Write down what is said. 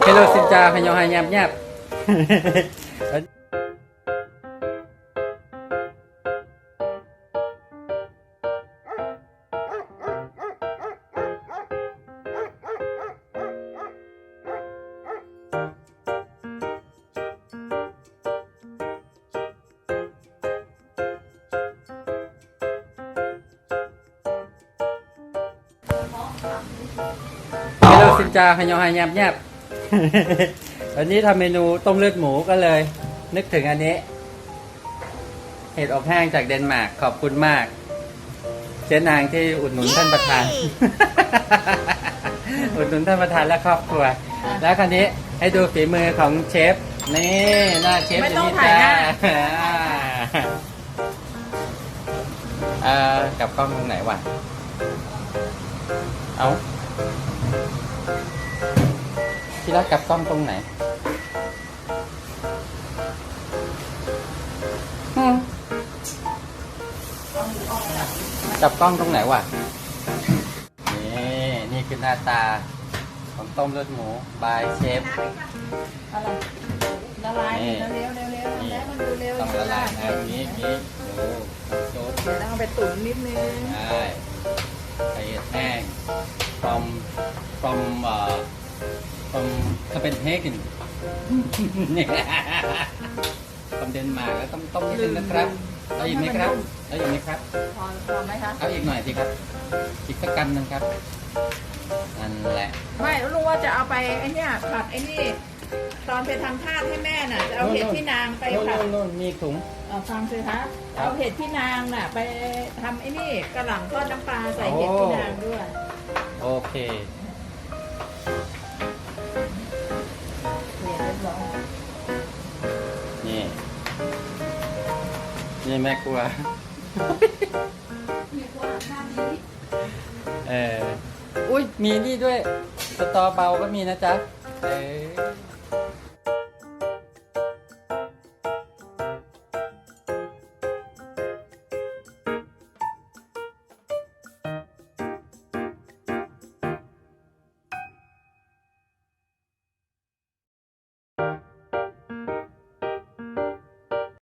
Hello xin chào hai nhau hai nhap nhap เฮลโลซินจาฮายอฮายยับยับวันนี้ทำเมนูต้มเลือดหมูก็เลย นึกถึงอันนี้ เห็ดอบแห้งจากเดนมาร์กขอบคุณมาก เจ๊นางที่อุดหนุนท่านประธาน อุดหนุนท่านประธานและครอบครัว แล้วคราวนี้ให้ดูฝีมือของเชฟ นี่หน้าเชฟไม่ยู่ต้องนี่ถ่ายหน้าจ้าเอ่อกลับกล้องตรงไหนวะ เอา ที่รักกลับกล้องตรงไหนอืมกลับกล้องตรงไหนวะ นี่ นี่คือหน้าตา ของต้มเลือดหมู บายเชฟอะไรละลายนี่เร็วเร็วเร็วนี่แล้วมันดูเร็วต้องละลายนะอย่างนี้อย่างนี้ดูโจ๊กเดี๋ยวต้องเอาไปตุ๋นนิดนึงได้ไข่แห้ง from from เอ่อ from Copenhagen เนี่ย from เดนมาร์กแล้วต้องต้มนิดนึงนะครับเอาอีกไหมครับเอาอีกไหมครับพอพอไหมคะเอาอีกหน่อยสิครับอีกสักกันหนึ่งครับนั่นแหละไม่รู้ว่าจะเอาไปไอ้เนี่ยผัดไอ้นี่ตอนไปทำทาสให้แม่น่ะจะเอาเห็ดพี่นางไปโน่นผัด โน่นโน่นมีถุง เอ่อฟังสิคะครับเอาเห็ดพี่นางน่ะ ไปทำไอ้นี่กระหล่ำทอดน้ำปลาใส่เห็ดพี่นางด้วย โอเค นี่แม่ครัวเออ อุ้ยมีนี่ด้วย สตอเบาก็มีนะจ๊ะ เออ